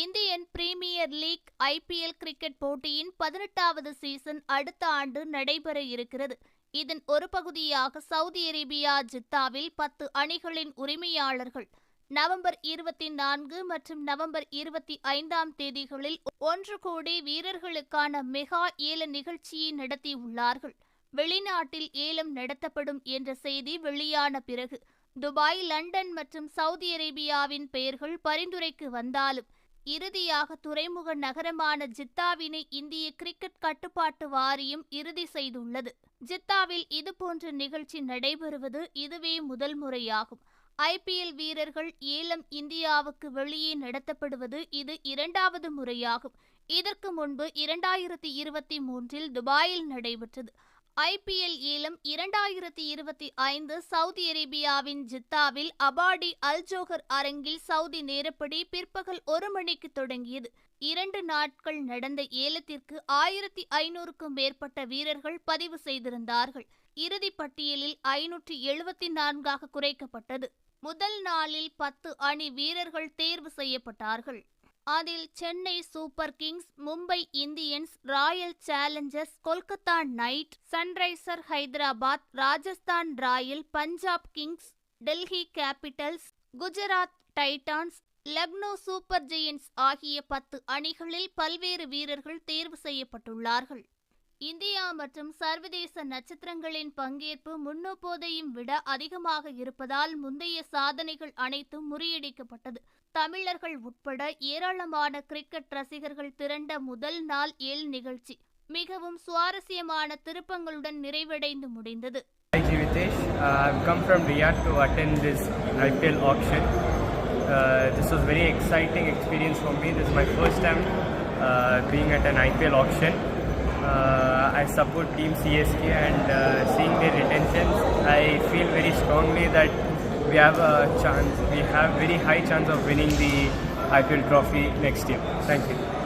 Indian Premier League IPL cricket போட்டியின் பதினெட்டாவது season அடுத்த ஆண்டு நடைபெற இருக்கிறது. இதன் ஒரு பகுதியாக சவுதி அரேபியா ஜித்தாவில் பத்து அணிகளின் உரிமையாளர்கள். நவம்பர் இருபத்தி நான்கு மற்றும் நவம்பர் இருபத்தி ஐந்தாம் தேதிகளில் ஒன்று கோடி வீரர்களுக்கான மெகா ஏல நிகழ்ச்சியை நடத்தியுள்ளார்கள். வெளிநாட்டில் ஏலம் நடத்தப்படும் என்ற செய்தி வெளியான பிறகு துபாய் லண்டன் மற்றும் சவுதி அரேபியாவின் பெயர்கள் பரிந்துரைக்கு வந்தாலும் இறுதியாக துறைமுக நகரமான ஜித்தாவினை இந்திய கிரிக்கெட் கட்டுப்பாட்டு வாரியம் இறுதி செய்துள்ளது. ஜித்தாவில் இதுபோன்ற நிகழ்ச்சி நடைபெறுவது இதுவே முதல் முறையாகும். ஐபிஎல் வீரர்கள் ஏலம் இந்தியாவுக்கு வெளியே நடத்தப்படுவது இது இரண்டாவது முறையாகும். இதற்கு முன்பு இரண்டாயிரத்தி இருபத்தி மூன்றில் துபாயில் நடைபெற்றது. ஐபிஎல் ஏலம் இரண்டாயிரத்தி இருபத்தி ஐந்து சவுதி அரேபியாவின் ஜித்தாவில் அபாடி அல்ஜோஹர் அரங்கில் சவுதி நேரப்படி பிற்பகல் ஒரு மணிக்கு தொடங்கியது. இரண்டு நாட்கள் நடந்த ஏலத்திற்கு ஆயிரத்தி ஐநூறுக்கும் மேற்பட்ட வீரர்கள் பதிவு செய்திருந்தார்கள். இறுதி பட்டியலில் ஐநூற்றி எழுபத்தி நான்காக குறைக்கப்பட்டது. முதல் நாளில் பத்து அணி வீரர்கள் தேர்வு செய்யப்பட்டார்கள். அதில் Chennai Super Kings Mumbai Indians Royal Challengers Kolkata Knight Sunriser Hyderabad Rajasthan Royal Punjab Kings Delhi Capitals Gujarat Titans Lucknow Super Giants ஆகிய பத்து அணிகளில் பல்வேறு வீரர்கள் தேர்வு செய்யப்பட்டுள்ளார்கள். இந்தியா மற்றும் சர்வதேச நட்சத்திரங்களின் பங்கேற்பு முன்னெப்போதையும் விட அதிகமாக இருப்பதால் முந்தைய சாதனைகள் அனைத்தும் முறியடிக்கப்பட்டது தமிழர்கள் உட்பட ஏராளமான கிரிக்கெட் ரசிகர்கள் திரண்ட முதல் நாள் ஏல் நிகழ்ச்சி மிகவும் சுவாரஸ்யமான திருப்பங்களுடன் நிறைவடைந்து முடிந்தது Hi Jivitesh, uh, I've come from Riyadh to attend this IPL auction. Uh, this was very exciting experience for me. This is my first time uh, being at an IPL auction. Uh, I support Team CSK and uh, seeing their retentions, I feel very strongly that we have a chance, we have very high chance of winning the IPL trophy next year. Thank you.